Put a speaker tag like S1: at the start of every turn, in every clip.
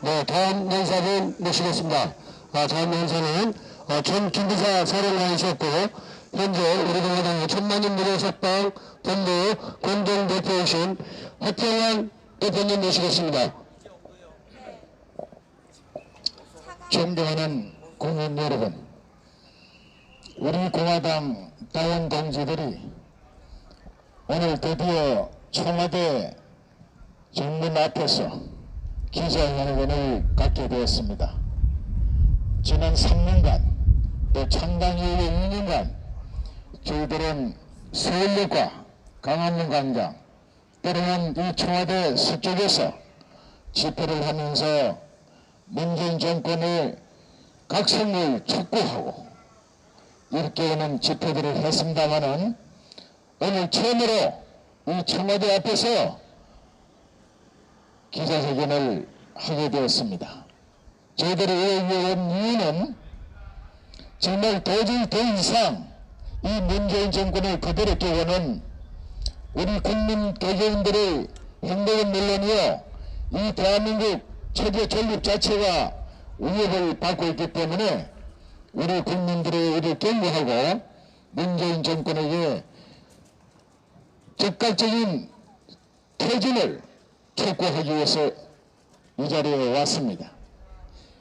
S1: 네, 다음 연사를 모시겠습니다. 아, 다음 연사는 어, 전 김부사 사령관이셨고 현재 우리 공화당 천만인 무료 석방 본부 공동대표이신 허평환 대표님 모시겠습니다.
S2: 존경하는 국민 여러분, 우리 공화당 당원 동지들이 오늘 드디어 청와대 정문 앞에서 기자회견을 갖게 되었습니다. 지난 3년간 또 창당 이후의 2년간 저희들은 서울역과 강화문 광장 때로는 이 청와대 서쪽에서 집회를 하면서 문재인 정권의 각성을 촉구하고 이렇게 하는 집회들을 했습니다마는 오늘 처음으로 이 청와대 앞에서 기자회견을 하게 되었습니다. 저희들이 여기 온 이유는 정말 도저히 더 이상 이 문재인 정권을 그대로 두고는 우리 국민 개개인들의 행복은 물론이요 이 대한민국 체제 존립 자체가 위협을 받고 있기 때문에 우리 국민들의 이를 경고하고 문재인 정권에게 즉각적인 퇴진을 촉구하기 위해서 이 자리에 왔습니다.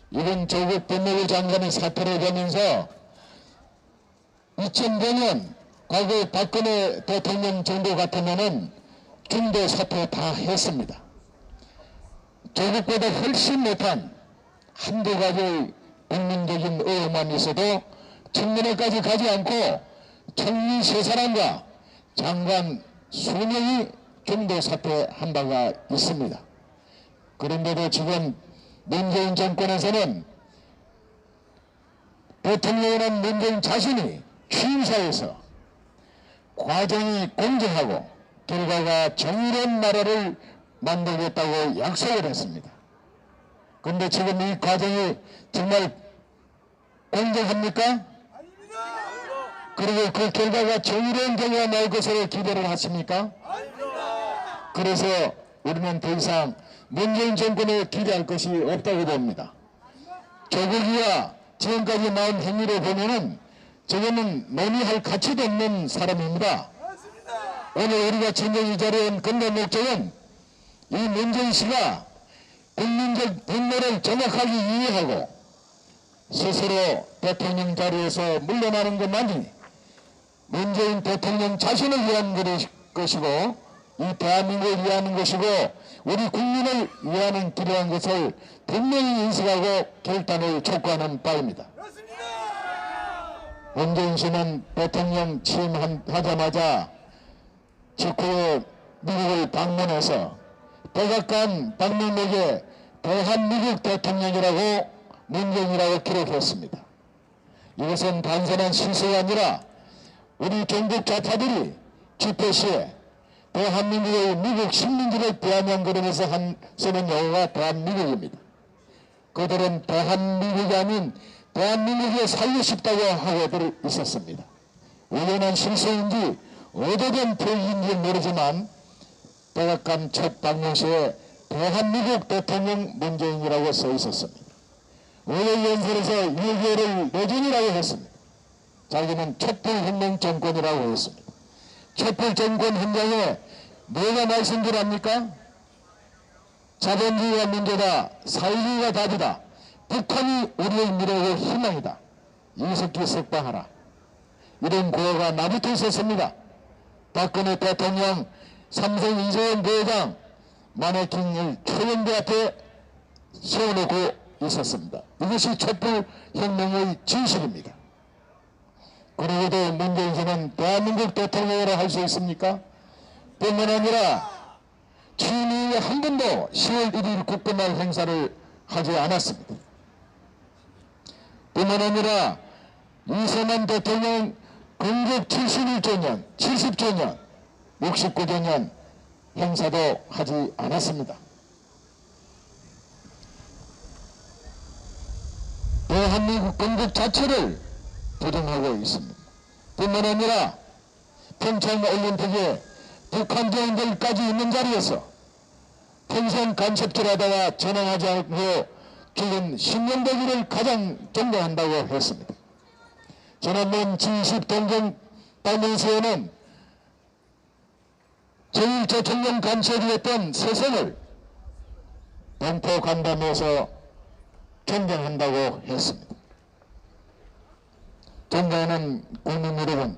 S2: 이번 조국 법무부 장관의 사퇴를 보면서 2005년 과거 박근혜 대통령 정도 같으면은 중도 사퇴 다 했습니다. 조국보다 훨씬 못한 한두 가지 국민적인 의혹만 있어도 청문회까지 가지 않고 총리 세 사람과 장관 수명이 중도 사퇴한 바가 있습니다. 그런데도 지금 문재인 정권에서는 대통령이란 문재인 자신이 취임사에서 과정이 공정하고 결과가 정의로운 나라를 만들겠다고 약속을 했습니다. 그런데 지금 이 과정이 정말 공정합니까? 그리고 그 결과가 정의로운 결과가 나올 것으로 기대를 하십니까? 그래서 우리는 더 이상 문재인 정권에 기대할 것이 없다고 봅니다. 조국이와 지금까지 나온 행위를 보면은 저거는 논의할 가치도 없는 사람입니다. 오늘 우리가 전쟁 이 자리에 온 근본 목적은 이 문재인 씨가 국민적 분노를 정확하게 이해하고 스스로 대통령 자리에서 물러나는 것만이 문재인 대통령 자신을 위한 것이고 이 대한민국을 위하는 것이고 우리 국민을 위하는 길이라는 것을 분명히 인식하고 결단을 촉구하는 바입니다. 문재인 씨는 대통령 취임하자마자 직후에 미국을 방문해서 백악관 방문록에 대한민국 대통령이라고 문재인이라고 기록했습니다. 이것은 단순한 실수가 아니라 우리 경북 좌파들이 집회 시에 대한민국의 미국 식민지를 대한민국에서 한 쓰는 영어가 대한민국입니다. 그들은 대한민국이 아닌 대한민국에 살고 싶다고 하고들 있었습니다. 우연한 실수인지 의도된 표현인지 모르지만 백악관 첫 방문시에 대한민국 대통령 문재인이라고 써 있었습니다. 의회연설에서 6개월을 내전이라고 했습니다. 자기는 촛불혁명 정권이라고 했습니다. 촛불 정권 현장에 뭐가 말씀줄 압니까? 자본주의가 문제다. 사회주의가 답이다. 북한이 우리의 미래의 희망이다. 이석기 석방하라. 이런 구호가 나부터 있었습니다. 박근혜 대통령 삼성 이재원 부회장 마네킹을 초연대 앞에 세워놓고 있었습니다. 이것이 촛불 혁명의 진실입니다. 그리고도 문재인 씨는 대한민국 대통령으로 할수 있습니까? 뿐만 아니라 이후에 한 번도 10월 1일 국군날 행사를 하지 않았습니다. 뿐만 아니라 이세만 대통령 건국 71조년, 70조년, 69조년 행사도 하지 않았습니다. 대한민국 건국 자체를 부정하고 있습니다. 뿐만 아니라 평창 올림픽에 북한 대원들까지 있는 자리에서 평생 간섭질하다가 전향하지 않고 죽은 신명대기를 가장 존경한다고 했습니다. 지난번 G20 동경 방문수에는 제1조총련 간첩이었던 세성을 동포 간담회에서 존경한다고 했습니다. 존경하는 국민 여러분,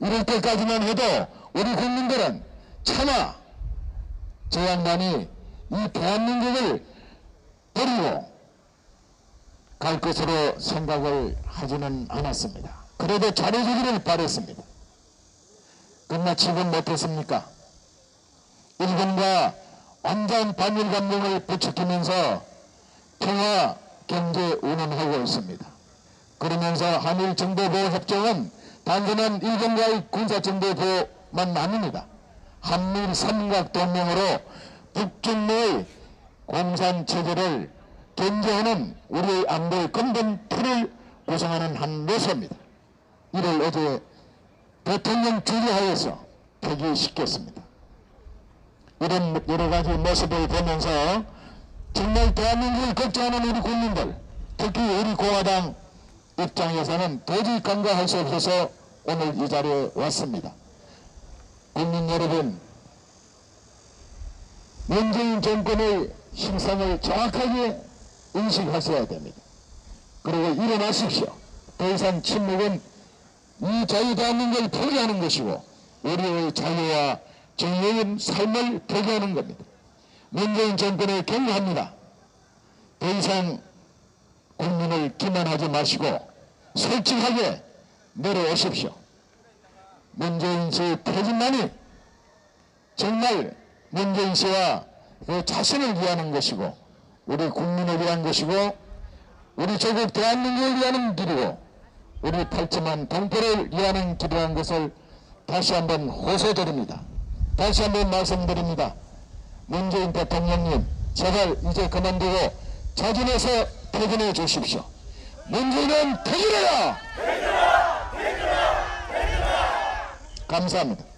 S2: 이럴 때까지만 해도 우리 국민들은 차마 저 양반이 이 대한민국을 버리고 갈 것으로 생각을 하지는 않았습니다. 그래도 잘해주기를 바랬습니다. 그러나 지금 못했습니까? 일본과 완전 반일 감정을 부추기면서 평화 경제 운운하고 있습니다. 그러면서 한일 정보보호 협정은 단순한 일본과의 군사 정보보호만 아닙니다. 한일 삼각 동맹으로 북중로의 공산 체제를 견제하는 우리의 안보의 근본 틀을 구성하는 한 요소입니다. 이를 어제 대통령 주재하에서 폐기시켰습니다. 이런 여러 가지 모습을 보면서 정말 대한민국을 걱정하는 우리 국민들, 특히 우리 공화당 입장에서는 도저히 간과할 수 없어서 오늘 이 자리에 왔습니다. 국민 여러분, 문재인 정권의 실상을 정확하게 인식하셔야 됩니다. 그리고 일어나십시오. 더 이상 침묵은 이 자유 대한민국을 포기하는 것이고 우리의 자유와 정의의 삶을 포기하는 겁니다. 문재인 정권을 경고합니다. 더 이상 국민을 기만하지 마시고 솔직하게 내려오십시오. 문재인 씨 퇴진만이 정말 문재인 씨와 그 자신을 위하는 것이고 우리 국민을 위한 것이고 우리 조국 대한민국을 위하는 길이고 우리 팔찌만 동포를 위하는 길이라는 것을 다시 한번 호소드립니다. 다시 한번 말씀드립니다. 문재인 대통령님 제발 이제 그만두고 자진해서 퇴진해 주십시오. 문재인은 퇴진해라! 감사합니다.